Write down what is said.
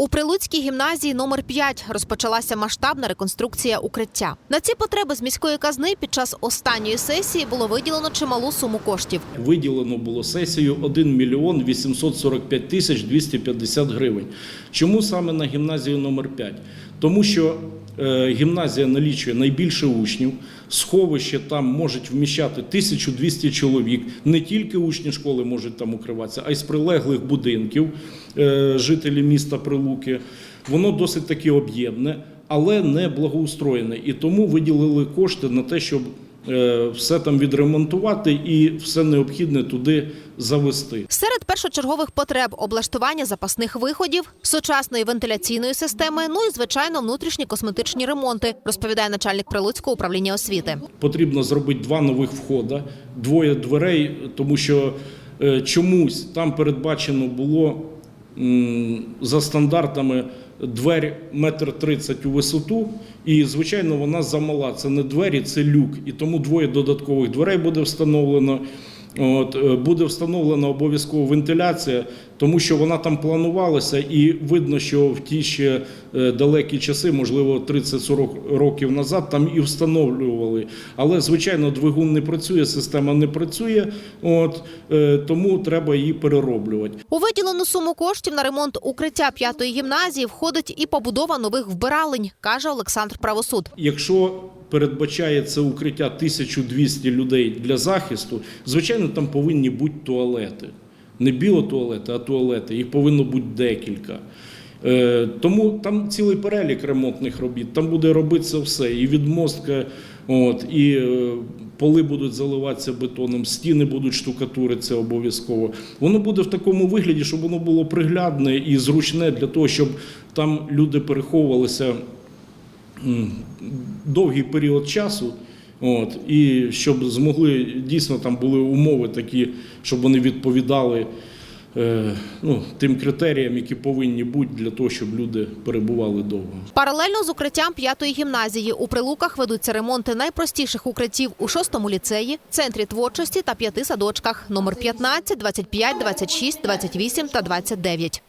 У Прилуцькій гімназії номер 5 розпочалася масштабна реконструкція укриття. На ці потреби з міської казни під час останньої сесії було виділено чималу суму коштів. Виділено було сесію 1 мільйон 845 тисяч 250 гривень. Чому саме на гімназію номер 5? Тому що е, гімназія налічує найбільше учнів, сховище там можуть вміщати 1200 чоловік. Не тільки учні школи можуть там укриватися, а й з прилеглих будинків жителі міста Прилуки. Воно досить таки об'ємне, але не благоустроєне. І тому виділили кошти на те, щоб е, все там відремонтувати і все необхідне туди завести. Серед першочергових потреб облаштування запасних виходів, сучасної вентиляційної системи, ну і звичайно внутрішні косметичні ремонти, розповідає начальник Прилуцького управління освіти. Потрібно зробити два нових входа, двоє дверей, тому що е, чомусь там передбачено було за стандартами двері метр тридцять у висоту, і звичайно вона замала. Це не двері, це люк. І тому двоє додаткових дверей буде встановлено. От, е, буде встановлена обов'язково вентиляція, тому що вона там планувалася, і видно, що в ті ще е, далекі часи, можливо, 30-40 років назад, там і встановлювали. Але, звичайно, двигун не працює, система не працює, от, е, тому треба її перероблювати. У виділену суму коштів на ремонт укриття п'ятої гімназії входить і побудова нових вбиралень, каже Олександр Правосуд. Якщо передбачає це укриття 1200 людей для захисту, звичайно, там повинні бути туалети. Не біотуалети, а туалети. Їх повинно бути декілька. Е, Тому там цілий перелік ремонтних робіт. Там буде робитися все. І відмостка, от, і е, поли будуть заливатися бетоном, стіни будуть штукатуритися обов'язково. Воно буде в такому вигляді, щоб воно було приглядне і зручне для того, щоб там люди переховувалися довгий період часу. От, і щоб змогли дійсно там були умови такі, щоб вони відповідали е, ну, тим критеріям, які повинні бути для того, щоб люди перебували довго. Паралельно з укриттям п'ятої гімназії у Прилуках ведуться ремонти найпростіших укриттів у шостому ліцеї, центрі творчості та п'яти садочках номер 15, 25, 26, 28 та 29.